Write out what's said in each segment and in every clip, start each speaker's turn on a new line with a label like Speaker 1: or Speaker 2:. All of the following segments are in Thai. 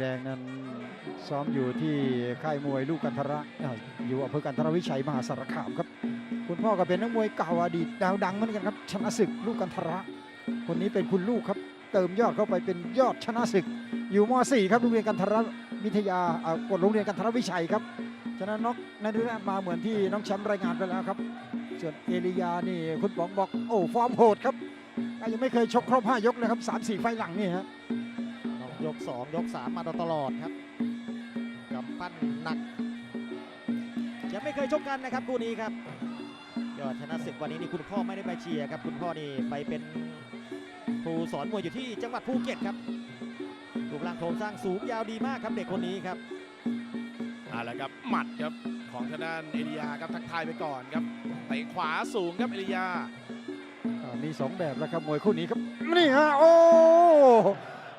Speaker 1: แดงนั้นซ้อมอยู่ที่ค่ายมวยลูกกันทระอยู่อำเภอกันทรวิชัยมหาสารคามครับ คุณพ่อก็เป็นนักมวยเก่าอดีตดาวดังเหมือนกันครับ ชนะศึกลูกกันทระ คนนี้เป็นคุณลูกครับ เติมยอดเข้าไปเป็นยอดชนะศึก อยู่ม .4 ครับโรงเรียนกันทรวิทยาอ่ากฎโรงเรียนกันทรวิชัยครับชนะน็อกในเรื่อมาเหมือนที่น้องแชมป์รายงานไปแล้วครับ ส่วนเอลียานี่คุณป๋องบอกโอ้ฟอร์มโหดครับยังไม่เคยชกครบ5ยกเลยครับ3 4ไฟหลังนี่ฮะ
Speaker 2: ยก 2 ยก 3 มาโดยตลอดครับกำปั้นหนัก ยังไม่เคยชกกันนะครับคู่นี้ครับยอดชนะศึกวันนี้นี่คุณพ่อไม่ได้ไปเชียร์ครับ คุณพ่อนี่ไปเป็นครูสอนมวยอยู่ที่จังหวัดภูเก็ตครับรูปร่างโครงสร้างสูงยาวดีมากครับเด็กคนนี้ครับ
Speaker 3: เอาละครับหมัดครับของทางด้านเอริยาครับทักทายไปก่อนครับเตะขวาสูงครับเอริยา
Speaker 1: อ่ามีสองแบบแล้วครับมวยคู่นี้ครับนี่ฮะโอ้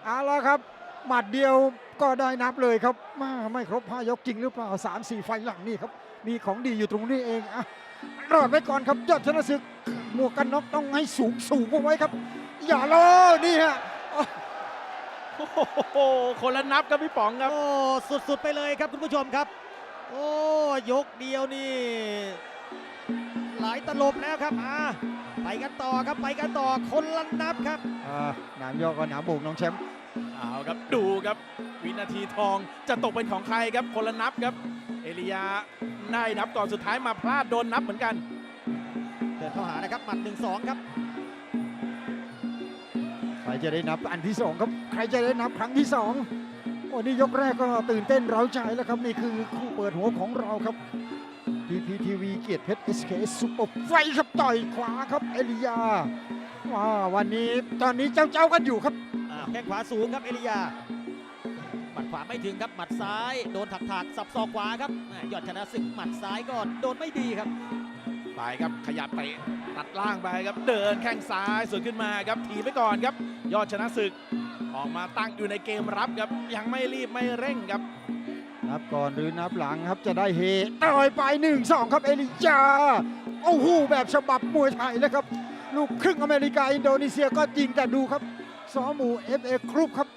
Speaker 1: เอาละครับ หมัดเดียวก็ได้นับเลยครับมาไม่ครบ5ยกจริงหรือเปล่า3 4ไฟล์หลังนี่ครับมีของดีอยู่ตรงนี้เองอะรอดไว้ก่อนครับยอดชนะศึกหมวกกันน็อกต้องให้สูงสูงเอาไว้ครับ อย่าเลยนี่ฮะ
Speaker 3: โอ้โหคนละนับครับพี่ป๋องครับ
Speaker 2: โอ้สุดๆไปเลยครับคุณผู้ชมครับ โอ้ยกเดียวนี่ หลายตลบแล้วครับอ่าไปกันต่อครับไปกันต่อคนละนับครับ
Speaker 1: อ่าหนามยอกก็หนามบุกน้องแชมป์
Speaker 3: เอาครับดูครับ วินาทีทองจะตกเป็นของใครครับคนละนับครับ เอริยาได้นับก่อนสุดท้ายมาพลาดโดนนับเหมือนกัน
Speaker 2: เดินเข้าหานะครับหมัดหนึ่งสองครับ
Speaker 1: ใครจะได้นับอันที่สองครับใครจะได้นับครั้งที่สองโอ้นี่ยกแรกก็ตื่นเต้นเร้าใจแล้วครับนี่คือคู่เปิดหัวของเราครับ PPTV เกียรติเพชร SKS ซุปเปอร์ไฟท์ครับต่อยขวาครับเอลิยาว้าวันนี้ตอนนี้เจ้าเจ้าๆกันอยู่ครับ
Speaker 2: อ่า แข้งขวาสูงครับเอลิยาหมัดขวาไม่ถึงครับหมัดซ้ายโดนถักถากๆสับศอกขวาครับแม่ยอดชนะศึกหมัดซ้ายก็โดนไม่ดีครับ
Speaker 3: ไปครับขยับไปตัดล่างไปครับเดินแข้งซ้ายสวนขึ้นมาครับถีบไปก่อนครับ ยอดชนะศึก ออกมาตั้งอยู่ในเกมรับครับยังไม่รีบไม่เร่งครับ
Speaker 1: นับก่อนหรือนับหลังครับจะได้เฮต่อยไป1 2 ครับเอลิยาโอ้โหแบบฉบับมวยไทยเลยครับ ลูกครึ่งอเมริกาอินโดนีเซียก็จริงแต่ดูครับ ซอหมู FA ครุปครับ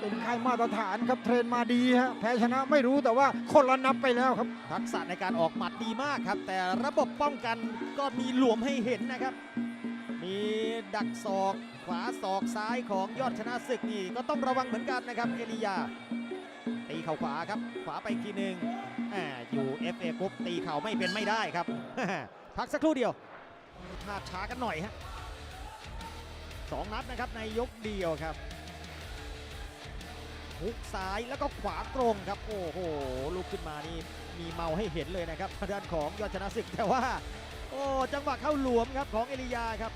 Speaker 1: เป็นค่ายมาตรฐานครับเทรนมาดีฮะแพ้ชนะไม่รู้แต่ว่าคนละนับไปแล้วครับ
Speaker 2: ทักษะในการออกหมัดดีมากครับ แต่ระบบป้องกันก็มีหลวมให้เห็นนะครับ มีดักศอกขวาศอกซ้ายของยอดชนะศึกนี่ก็ต้องระวังเหมือนกันนะครับเอลิยาตีเข่าขวาครับ ขวาไปอีกทีหนึ่งแหมอยู่ FA กรุ๊ปตีเข่าไม่เป็นไม่ได้ครับ พักสักครู่เดียวภาพช้ากันหน่อยฮะ สองนัดนะครับในยกเดียวครับฮุกซ้ายแล้วก็ขวาตรงครับ โอ้โหลุกขึ้นมานี่มีเมาให้เห็นเลยนะครับทางด้านของยอดชนะศึกแต่ว่า โอ้จังหวะเข้าหลวมครับของเอลิยาครับ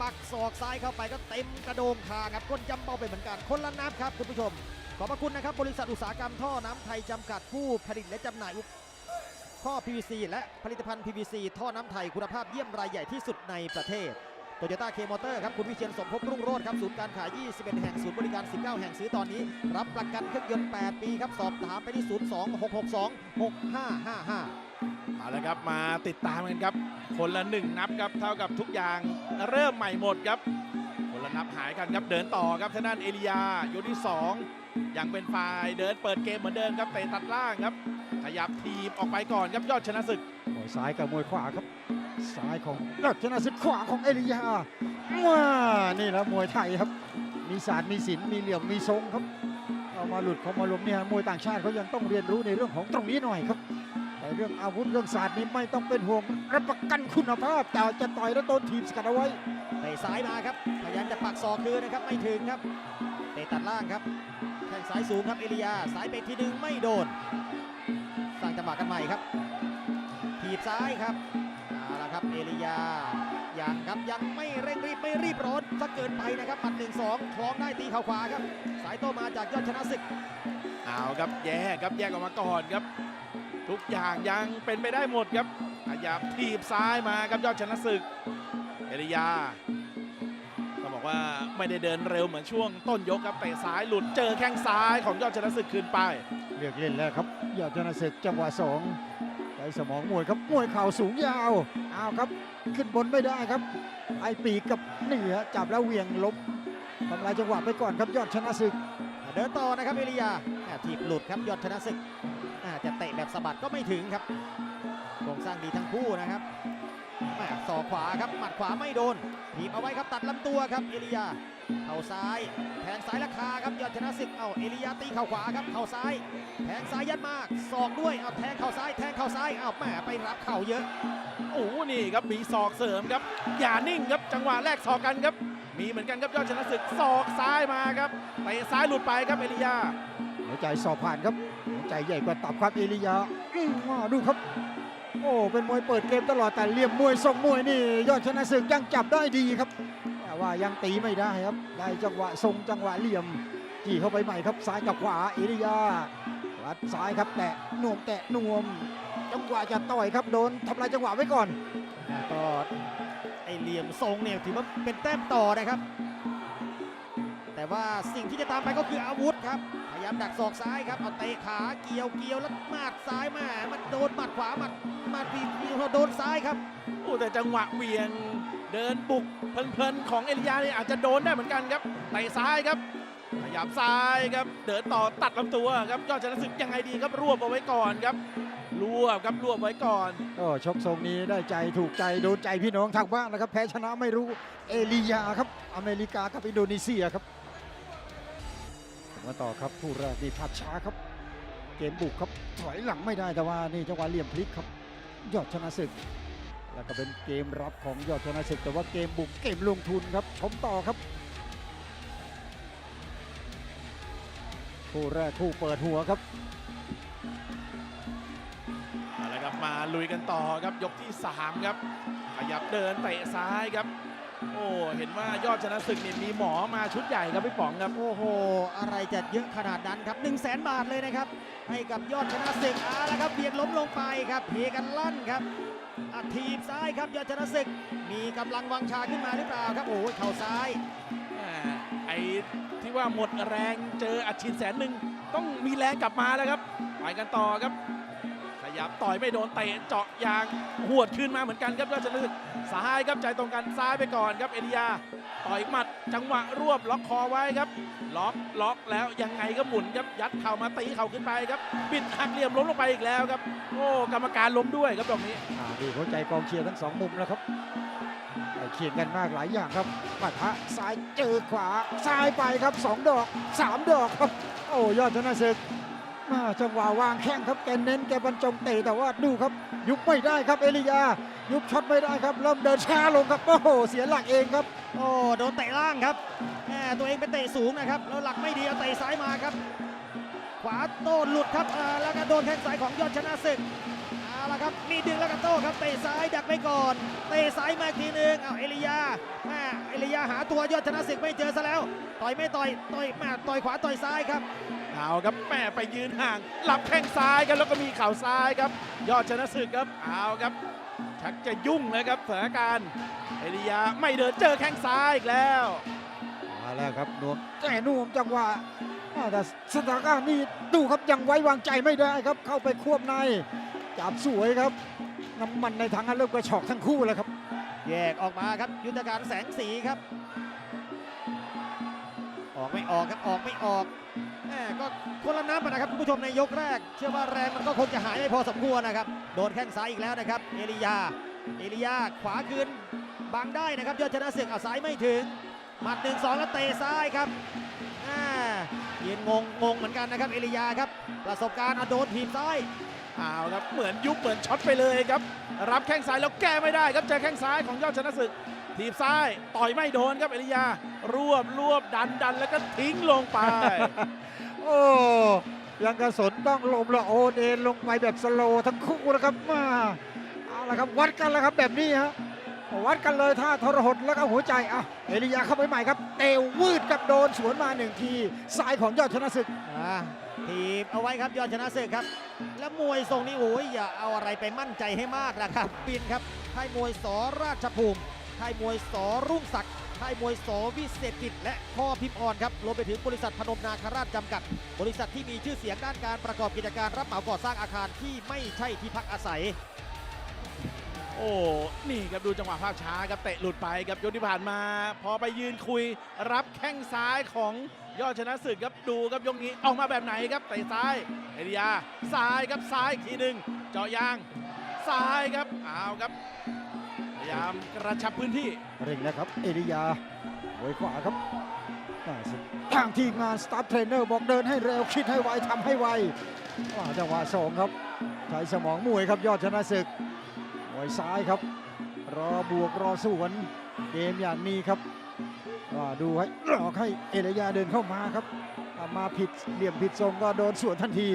Speaker 2: ปักศอกซ้ายเข้าไปก็เต็มกระโดงคาครับก้นจำเป้าไปเหมือนกัน คนละนับครับคุณผู้ชม ขอบพระคุณนะครับ บริษัทอุตสาหกรรมท่อน้ำไทยจำกัดผู้ผลิตและจำหน่ายท่อ PVC และผลิตภัณฑ์ PVC ท่อน้ำไทยคุณภาพเยี่ยมรายใหญ่ที่สุดในประเทศ โตโยต้าเคมอเตอร์ครับ คุณวิเชียนสมภพรุ่งโรจน์ครับ ศูนย์การขาย 21 แห่ง ศูนย์บริการ 19 แห่งซื้อตอนนี้ รับประกันเครื่องยนต์ 8 ปีครับ สอบถามไปที่ 02-662-6555
Speaker 3: เอาละครับ มาติดตามกันครับ คนละหนึ่งนับครับ เท่ากับทุกอย่างเริ่มใหม่หมดครับ คนละนับหายกันครับ เดินต่อครับทางด้านเอลียายกที่สองยังเป็นฝ่ายเดินเปิดเกมเหมือนเดิมครับเตะตัดล่างครับ ขยับทีบออกไปก่อนครับยอดชนะศึก
Speaker 1: มวยซ้ายกับมวยขวาครับซ้ายของยอดชนะศึกขวาของเอลิยาว้านี่แหละมวยไทยครับ มีศาสตร์มีศิลป์มีเหลี่ยมมีทรงครับเอามาหลุดเขามาลมเนี่ยมวยต่างชาติเขายังต้องเรียนรู้ในเรื่องของตรงนี้หน่อยครับ แต่เรื่องอาวุธเรื่องศาสตร์นี้ไม่ต้องเป็นห่วงรับประกันคุณภาพแต่จะต่อยแล้วโดนทีมสกัดเอาไว้
Speaker 2: เตะซ้ายมาครับพยายามจะปักศอกคืนนะครับไม่ถึงครับเตะตัดล่างครับแข้งซ้ายสูงครับเอลียาสายไปทีหนึ่งไม่โดนสร้าง จังหวะกันใหม่ครับ ถีบซ้ายครับเอาละครับเอลียายังครับยังไม่เร่งรีบไม่รีบร้อนสักเกินไปนะครับหมัดหนึ่งสองคล้องได้ตีเข่าขวาครับ สายโตมาจากยอดชนะศึก
Speaker 3: เอาครับแยกครับแยกออกมาก่อนครับ ทุกอย่างยังเป็นไปได้หมดครับขยับทีบซ้ายมาครับยอดชนะศึก เอริยาต้องบอกว่าไม่ได้เดินเร็วเหมือนช่วงต้นยกครับเตะซ้ายหลุดเจอแข้งซ้ายของยอดชนะศึกคืนไป
Speaker 1: เลือกเล่นแล้วครับยอดชนะศึกจังหวะสองใช้สมองมวยครับมวยเข่าสูงยาวเอาครับ ขึ้นบนไม่ได้ครับ ไอปีกกับนี่ฮะจับแล้วเหวี่ยงล้มทำลายจังหวะไปก่อนครับยอดชนะศึก
Speaker 2: เดินต่อนะครับเอลียาทีบหลุดครับยอดชนะศึกจะเตะแบบสะบัดก็ไม่ถึงครับโครงสร้างดีทั้งคู่นะครับ แม่ศอกขวาครับหมัดขวาไม่โดนทีบเอาไว้ครับตัดลำตัวครับเอลียาเข่าซ้ายแทงซ้ายราคาครับยอดชนะศึกเอาเอลียาตีเข่าขวาครับเข่าซ้ายแทงซ้ายยัดมากศอกด้วยเอาแทงเข่าซ้ายแทงเข่าซ้ายเอาแม่ไปรับเข่าเยอะ
Speaker 3: โอ้โหนี่ครับมีศอกเสริมครับ อย่านิ่งครับจังหวะแรกศอกกันครับ มีเหมือนกันครับยอดชนะศึกศอกซ้ายมาครับเตะซ้ายหลุดไปครับเอลิยา
Speaker 1: หัวใจสอบผ่านครับหัวใจใหญ่กว่าตับครับเอลียาอื้อมาดูครับ โอ้เป็นมวยเปิดเกมตลอดแต่เหลี่ยมมวยทรงมวยนี่ยอดชนะศึกยังจับได้ดีครับ แต่ว่ายังตีไม่ได้ครับ ได้จังหวะทรงจังหวะเหลี่ยมจี้เข้าไปใหม่ครับซ้ายกับขวาเอลียาวัดซ้ายครับแตะนวมแตะนวม จังหวะจะต่อยครับโดนทำลายจังหวะไว้ก่อน
Speaker 2: ก็ไอเหลี่ยมทรงเนี่ยถือว่าเป็นแต้มต่อนะครับ แต่ว่าสิ่งที่จะตามไปก็คืออาวุธครับ ยายามดักศอกซ้ายครับเอาเตะขาเกี่ยวเกี่ยวแล้วมาดซ้ายมามันโดนหมัดขวาหมัดหมัดปีปีโดนซ้ายครับ
Speaker 3: โอ้แต่จังหวะเหวียงเดินบุกเพลินๆของเอลิยาเนี่ยอาจจะโดนได้เหมือนกันครับเตะซ้ายครับขยับซ้ายครับเดินต่อตัดลำตัวครับยอดชนะศึกยังไงดีครับรวบเอาไว้ก่อนครับรวบครับรวบไว้ก่อน
Speaker 1: ก็ชกทรงนี้ได้ใจถูกใจโดนใจพี่น้องทางบ้านนะครับ แพ้ชนะไม่รู้เอลียาครับอเมริกากับอินโดนีเซียครับ มาต่อครับผู้แรกนี่ภาพช้าครับ เกมบุกครับถอยหลังไม่ได้แต่ว่านี่จังหวะเหลี่ยมพลิกครับ ยอดชนะศึก แล้วก็เป็นเกมรับของยอดชนะศึก แต่ว่าเกมบุกเกมลงทุนครับชมต่อครับคู่แรกคู่เปิดหัวครับ
Speaker 3: อาละครับมาลุยกันต่อครับยกที่ 3 ครับขยับเดินเตะซ้ายครับ อ้เห็นว่ายอดชนะศึกเนี่ยมีหมอมาชุดใหญ่ครับพี่ป๋องครับ
Speaker 2: โอ้โห อะไรจะเยอะขนาดนั้นครับ1 0 0 0 0แบาทเลยนะครับ ให้กับยอดชนะศึกเอาละครับเบียดล้มลงไปครับเฮกันลั่นครับอัดทีบซ้ายครับยอดชนะศึก มีกำลังวังชาขึ้นมาหรือเปล่าครับโอ้ยเข่าซ้าย
Speaker 3: อ่าไอ้ที่ว่าหมดแรงเจออัดฉีดแสนหนึ่งต้องมีแรงกลับมาแล้วครับไปกันต่อครับข ยับต่อยไม่โดนเตะเจาะยางหวดขึ้นมาเหมือนกันครับยอดชนะศึกซ้ายครับใจตรงกันซ้ายไปก่อนครับเอเดียต่อยหมัดจังหวะรวบล็อกคอไว้ครับล็อกล็อกแล้วยังไงก็หมุนครับยัดเข่ามาตีเข่าขึ้นไปครับบิดหักเหลี่ยมล้มลงไปอีกแล้วครับโอ้กรรมการล้มด้วยครับตรงนี้
Speaker 1: ดูหัวใจกองเชียร์ทั้งสองมุมแล้วครับเขียนกันมากหลายอย่างครับปัดพะซ้ายเจอขวาซ้ายไปครับสองดอกสามดอกครับโอ้ยอดชนะศึก จังหวะวางแข้งครับแกเน้นแกบรรจงเตะแต่ว่าดูครับ ยุบไม่ได้ครับเอลิยา ยุบช็อตไม่ได้ครับเริ่มเดินช้าลงครับโอ้โหเสียหลักเองครับ
Speaker 2: โอ้โดนเตะล่างครับแหมตัวเองไปเตะสูงนะครับแล้วหลักไม่ดีเอาเตะซ้ายมาครับ ขวาโต้หลุดครับแล้วก็โดนแข้งซ้ายของยอดชนะศึก ครับมีดึงแล้วก็โต้ครับเตะซ้ายดักไว้ก่อนเตะซ้ายมาอีกทีหนึงเอาเอลียาแม่เอลียาหาตัวยอดชนะศึกไม่เจอซะแล้วต่อยไม่ต่อยต่อยแม่ต่อยขวาต่อยซ้ายครับ
Speaker 3: เอาครับแม่ไปยืนห่างหลับแข้งซ้ายครับแล้วก็มีเข่าซ้ายครับ ยอดชนะศึกครับเอาครับชักจะยุ่งเลยครับสถานการณ์เอริยาไม่เดินเจอแข้งซ้ายอีกแล้ว
Speaker 1: มาแล้วครับนวมแต่นวมจังหวะอ่าแต่สถานการณ์นี้ดูครับยังไว้วางใจไม่ได้ครับเข้าไปควบใน จับสวยครับ น้ำมันในถังเริ่มกระชอกทั้งคู่แล้วครับ
Speaker 2: แยกออกมาครับ ยุทธการแสงสีครับ ออกไม่ออกครับออกไม่ออกแหมก็คนละน้ำนะครับคุณผู้ชมในยกแรก เชื่อว่าแรงมันก็คงจะหายไม่พอสมควรนะครับ โดนแข้งซ้ายอีกแล้วนะครับ เอลียา เอลียาขวาคืนบังได้นะครับยอดชนะศึกเอาซ้ายไม่ถึงหมัดหนึ่งสองแล้วเตะซ้ายครับอ่ายืนงงงงเหมือนกันนะครับเอลียาครับ ประสบการณ์เอาโดนทีมซ้าย
Speaker 3: เอาครับเหมือนยุบเหมือนช็อตไปเลยครับ รับแข้งซ้ายแล้วแก้ไม่ได้ครับเจอแข้งซ้ายของยอดชนะศึก ทีบซ้ายต่อยไม่โดนครับเอริยารวบรวบดันดันแล้วก็ทิ้งลงไป
Speaker 1: โอ้ยังกระสนต้องลมละโอนเอ็นลงไปแบบสโลว์ทั้งคู่นะครับมาเอาละครับวัดกันแล้วครับแบบนี้ฮะวัดกันเลยท่าทรหดแล้วก็หัวใจอะเอลิยาเข้าไปใหม่ครับเตววืดกับโดนสวนมาหนึ่งทีซ้ายของยอดชนะศึก
Speaker 2: อ่า ทีบเอาไว้ครับยอดชนะศึกครับ แล้วมวยทรงนี้โอ้ยอย่าเอาอะไรไปมั่นใจให้มากนะครับปินครับค่ายมวยสราชภูมิค่ายมวยสรุ่งศักดิ์ค่ายมวยสวิเศษกิจและพ่อพิมพ์อ่อนครับรวมไปถึงบริษัทพนมนาคราชจำกัด บริษัทที่มีชื่อเสียงด้านการประกอบกิจการรับเหมาก่อสร้างอาคารที่ไม่ใช่ที่พักอาศัย
Speaker 1: โอ้
Speaker 3: นี่ครับดูจังหวะภาพช้าครับเตะหลุดไปครับยกที่ผ่านมา พอไปยืนคุยรับแข้งซ้ายของยอดชนะศึกครับดูครับยกนี้ออกมาแบบไหนครับเตะซ้ายเอริยาซ้ายครับซ้ายอีกทีหนึ่งเจาะยางซ้ายครับเอาครับพยายามกระชับพื้นที่
Speaker 1: เร่งนะครับ เอริยาไว้ขวาครับอ่าทางทีมงานสตาฟเทรนเนอร์บอกเดินให้เร็วคิดให้ไวทำให้ไวจังหวะสองครับใช้สมองมวยครับยอดชนะศึก มวยซ้ายครับ รอบวกรอสวนเกมอย่างนี้ครับว่าดูให้หลอกให้เอริยาเดินเข้ามาครับมาผิดเหลี่ยมผิดทรงก็โดนสวนทันที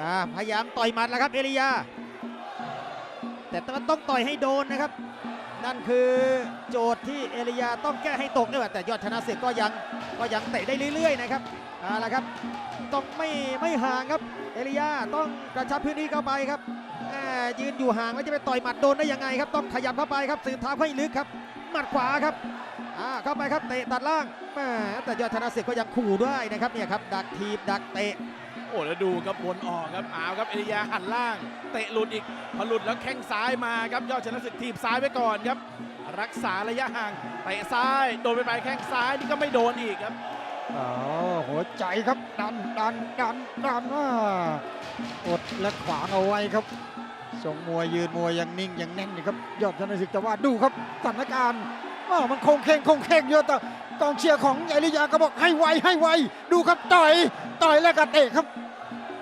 Speaker 2: อ่าพยายามต่อยหมัดแล้วครับเอริยาแต่ต้องต่อยให้โดนนะครับ นั่นคือโจทย์ที่เอริยาต้องแก้ให้ตกด้วยแต่ยอดชนะศึกก็ยังก็ยังเตะได้เรื่อยๆนะครับเอาละครับต้องไม่ไม่ห่างครับเอริยาต้องกระชับพื้นที่เข้าไปครับ ยืนอยู่ห่างแล้วจะไปต่อยหมัดโดนได้ยังไงครับ ต้องขยับเข้าไปครับสืบเท้าให้ลึกครับ หมัดขวาครับอ่าเข้าไปครับเตะตัดล่างแหม่แต่ยอดชนะศึกก็ยังขู่ด้วยนะครับเนี่ยครับดักทีบดักเตะ
Speaker 3: โอ้แล้วดูครับวนออกครับเอาครับเอริยาหันล่าง เตะหลุดอีกพอหลุดแล้วแข้งซ้ายมาครับยอดชนะศึกทีบซ้ายไว้ก่อนครับ รักษาระยะห่างเตะซ้ายโดนไปไปแข้งซ้ายนี่ก็ไม่โดนอีกครับ
Speaker 1: อ๋อหัวใจครับดันดันดันดันว่าอดและขวางเอาไว้ครับ ทรงมวยยืนมวยยังนิ่งยังแน่นอยู่ครับยอดชนะศึกแต่ว่าดูครับสถานการณ์อ้าวมันคงเคงคงเคงเยอะแต่กองเชียร์ของเอริยาก็บอกให้ไวให้ไวดูครับต่อยต่อยแล้วก็เตะครับ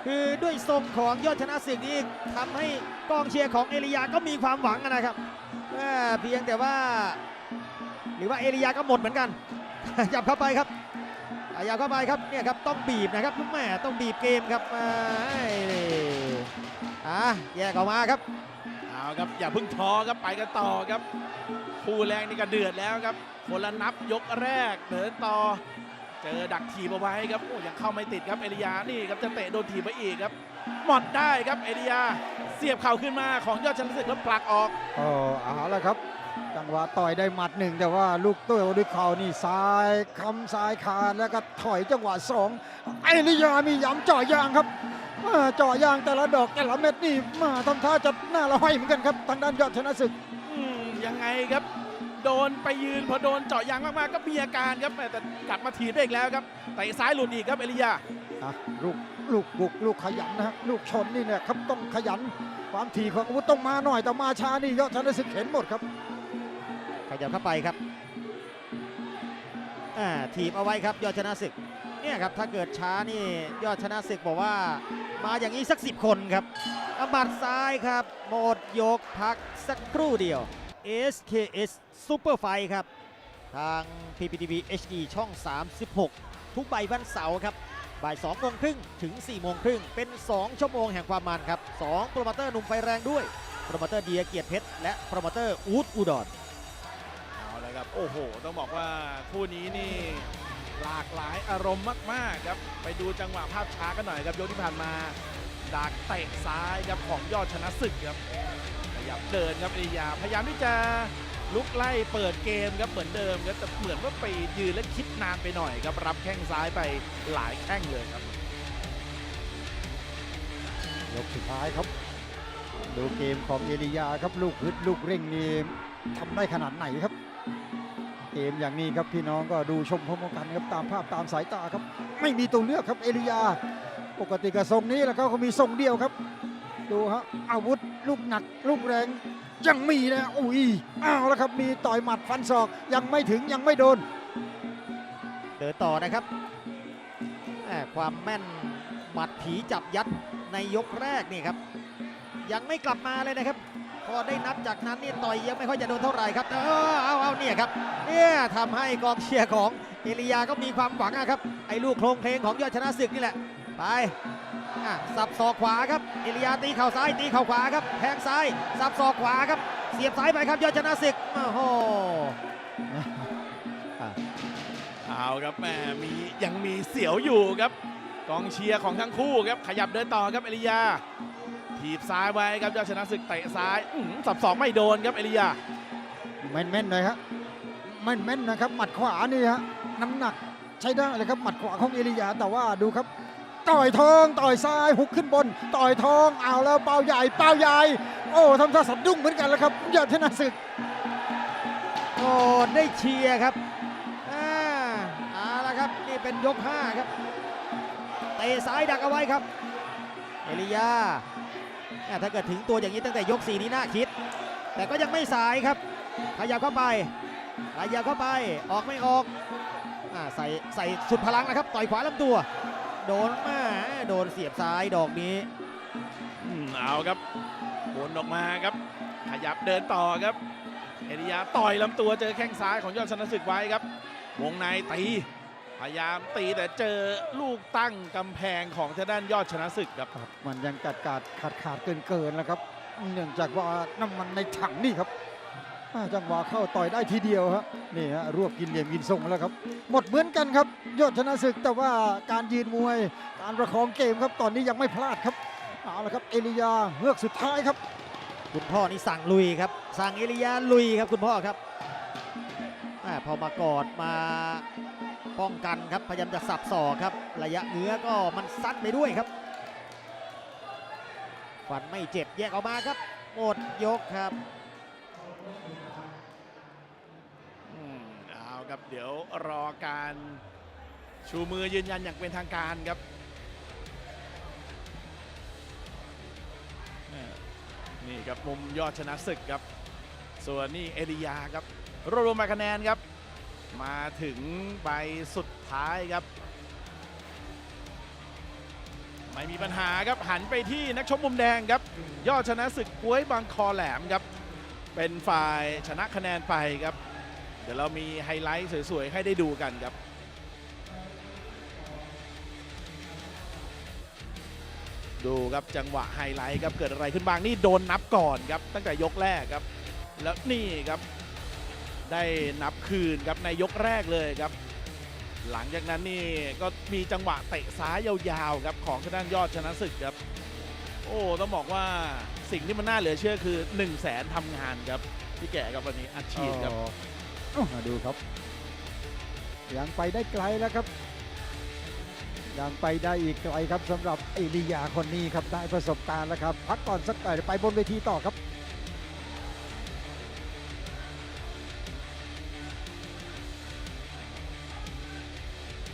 Speaker 2: คือด้วยทรงของยอดชนะศึกนี่ทำให้กองเชียร์ของเอริยาก็มีความหวังนะครับแม่เพียงแต่ว่า หรือว่าเอริยาก็หมดเหมือนกันขยับเข้าไปครับขยับเข้าไปครับเนี่ยครับต้องบีบนะครับแม่ต้องบีบเกมครับอ่าอะแยกออกมาครับ
Speaker 3: เอาครับอย่าเพึ่งท้อครับไปกันต่อครับคู่แรงนี่ก็เดือดแล้วครับคนละนับยกแรกเดินต่อ เจอดักทีบเอาไว้ครับโอ้ยังเข้าไม่ติดครับเอริยานี่ครับจะเตะโดนทีบไปอีกครับหมดได้ครับเอริยาเสียบเข่าขึ้นมาของยอดชนะศึกแล้วผลักออก
Speaker 1: อ๋อเอาละครับจังหวะต่อยได้หมัดหนึ่งแต่ว่าลูกตัวด้วยเข่านี่ซ้ายคำซ้ายคานแล้วก็ถอยจังหวะสองเอริยามีย้ำเจ่อยางครับอ่า เจ่อยางแต่ละดอกแต่ละเม็ดนี่มาทำท่าจะหน้าละห้อยเหมือนกันครับทางด้านยอดชนะศึก
Speaker 3: อืมยังไงครับ โดนไปยืนพอโดนเจาะยางมากๆก็มีอาการครับแต่กลับมาถีบได้อีกแล้วครับเตะซ้ายหลุดอีกครับเอริยา
Speaker 1: อะลูกลูกบุกลูกขยันนะฮะลูกชนนี่เนี่ยครับต้องขยันความถี่ของอาวุธต้องมาหน่อยแต่มาช้านี่ยอดชนะศึกเห็นหมดครับ
Speaker 2: ขยับเข้าไปครับอ่าทีบเอาไว้ครับยอดชนะศึก เนี่ยครับถ้าเกิดช้านี่ยอดชนะศึกบอกว่ามาอย่างนี้สักสิบคนครับอาบัดซ้ายครับ หมดยกพักสักครู่เดียว SKS Super Fight ครับ ทาง PPTV HD ช่อง 36 ทุกใบวันเสาร์ครับบ่าย2โมงครึ่งถึง 4 โมงครึ่ง เป็น 2 ชั่วโมงแห่งความมันครับ 2 โปรโมเตอร์หนุ่มไฟแรงด้วย โปรโมเตอร์เดียเกียรติเพชร และโปรโมเตอร์อูดอุดร
Speaker 3: เอาเลยครับ โอ้โห ต้องบอกว่าคู่นี้นี่ หลากหลายอารมณ์มากๆครับไปดูจังหวะภาพช้ากันหน่อยครับยกที่ผ่านมาดักเตะซ้ายครับของยอดชนะศึกครับพยายามเดินครับเอริยาพยายามที่จะลุกไล่เปิดเกมครับเหมือนเดิมครับแต่เหมือนว่าไปยืนและคิดนานไปหน่อยครับรับแข้งซ้ายไปหลายแข้งเลยครับ
Speaker 1: ยกสุดท้ายครับ ดูเกมของเอริยาครับลูกฮึดลูกเร่งนี่ทำได้ขนาดไหนครับ เกมอย่างนี้ครับพี่น้องก็ดูชมพร้อมกันครับตามภาพตามสายตาครับ ไม่มีตัวเลือกครับเอริยา ปกติกับทรงนี้แล้วก็มีทรงเดียวครับ ดูฮะอาวุธลูกหนัก ลูกแรงยังมีนะอุ้ยอ้าวแล้วครับมีต่อยหมัดฟันศอกยังไม่ถึงยังไม่โดน
Speaker 2: เดินต่อนะครับความแม่นหมัดผีจับยัดในยกแรกนี่ครับ ยังไม่กลับมาเลยนะครับ อได้นับจากนั้นนี่ต่อยยังไม่ค่อยจะโดนเท่าไหร่ครับ เออเอาเอาเนี่ยครับ เนี่ยทำให้กองเชียร์ของเอริยาก็มีความหวังนะครับ ไอ้ลูกโครงเพลงของยอดชนะศึกนี่แหละ ไปสับศอกขวาครับเอริยาตีเข่าซ้ายตีเข่าขวาครับแทงซ้ายสับศอกขวาครับ เสียบซ้ายไปครับยอดชนะศึกโอ้โห
Speaker 3: เอาครับแหมมียังมีเสียวอยู่ครับ กองเชียร์ของทั้งคู่ครับขยับเดินต่อครับเอริยา ถีบซ้ายไว้ครับยอดชนะศึกเตะซ้ายอื้อหือสับสองไม่โดนครับเอริยา
Speaker 1: แม่นๆหน่อยฮะแม่นๆนะครับ หมัดขวานี่ฮะน้ำหนักใช้ได้เลยครับหมัดขวาของเอริยาแต่ว่าดูครับต่อยทองต่อยซ้ายหุกขึ้นบน ต่อยทองเอาแล้วเป้าใหญ่เป้าใหญ่ โอ้ทำท่าสะดุ้งเหมือนกันแล้วครับยอดชนะศึก
Speaker 2: โอ้ได้เชียร์ครับอ่าเอาละครับนี่เป็นยก5ครับเตะซ้ายดักเอาไว้ครับเอลิยาแม่ ถ้าเกิดถึงตัวอย่างนี้ตั้งแต่ยก4นี้น่าคิด แต่ก็ยังไม่สายครับ ขยับเข้าไปขยับเข้าไปออกไม่ออกอใส่ใส่สุดพลังนะครับ ต่อยขวาลำตัว โดนมาโดนเสียบซ้ายดอกนี้
Speaker 3: เอาครับวนออกมาครับ ขยับเดินต่อครับ เอริยาต่อยลำตัวเจอแข้งซ้ายของยอดชนะศึกไว้ครับ วงในตี พยายามตีแต่เจอลูกตั้งกำแพงของทางด้านยอดชนะศึกครับ
Speaker 1: ครับมันยังกัดกาดขาดขาดเกินเกินๆแล้วครับ เนื่องจากว่าน้ำมันในถังนี่ครับอ่าจังหวะเข้าต่อยได้ทีเดียวฮะนี่ฮะรวบกินเหลี่ยมกินทรงแล้วครับ หมดเหมือนกันครับ ยอดชนะศึกแต่ว่าการยืนมวย การประคองเกมครับตอนนี้ยังไม่พลาดครับเอาละครับเอลิยาเฮือกสุดท้ายครับ
Speaker 2: คุณพ่อนี่สั่งลุยครับ สั่งเอลิยาลุยครับคุณพ่อครับอาพอมากอดมา ป้องกันครับพยายามจะสับศอกครับ ระยะเงื้อก็มันซัดไปด้วยครับ ฟันไม่เจ็บแยกออกมาครับ หมดยกครับ
Speaker 3: อืมเอาครับเดี๋ยวรอการชูมือยืนยันอย่างเป็นทางการครับนี่ครับมุมยอดชนะศึกครับ ส่วนนี่เอริยาครับรวบรวมมาคะแนนครับ มาถึงใบสุดท้ายครับ ไม่มีปัญหาครับหันไปที่นักชกมุมแดงครับยอดชนะศึกป้วยบางคอแหลมครับ เป็นฝ่ายชนะคะแนนไปครับ เดี๋ยวเรามีไฮไลท์สวย ๆ ให้ได้ดูกันครับดูครับจังหวะไฮไลท์ครับเกิดอะไรขึ้นบ้างนี่โดนนับก่อนครับตั้งแต่ยกแรกครับ แล้วนี่ครับ ได้นับคืนครับในยกแรกเลยครับ หลังจากนั้นนี่ก็มีจังหวะเตะซ้ายยาวๆครับของทางด้านยอดชนะศึกครับ โอ้ต้องบอกว่าสิ่งที่มันน่าเหลือเชื่อคือ1 0 0 0 0แสนทำงานครับพี่แก่ครับวันนี้อัดฉีดครับ
Speaker 1: อ๋อมาดูครับ ยังไปได้ไกลแล้วครับ ยังไปได้อีกไกลครับสำหรับเอลิยาคนนี้ครับได้ประสบการณ์แล้วครับ พักก่อนสักหน่อยไปบนเวทีต่อครับ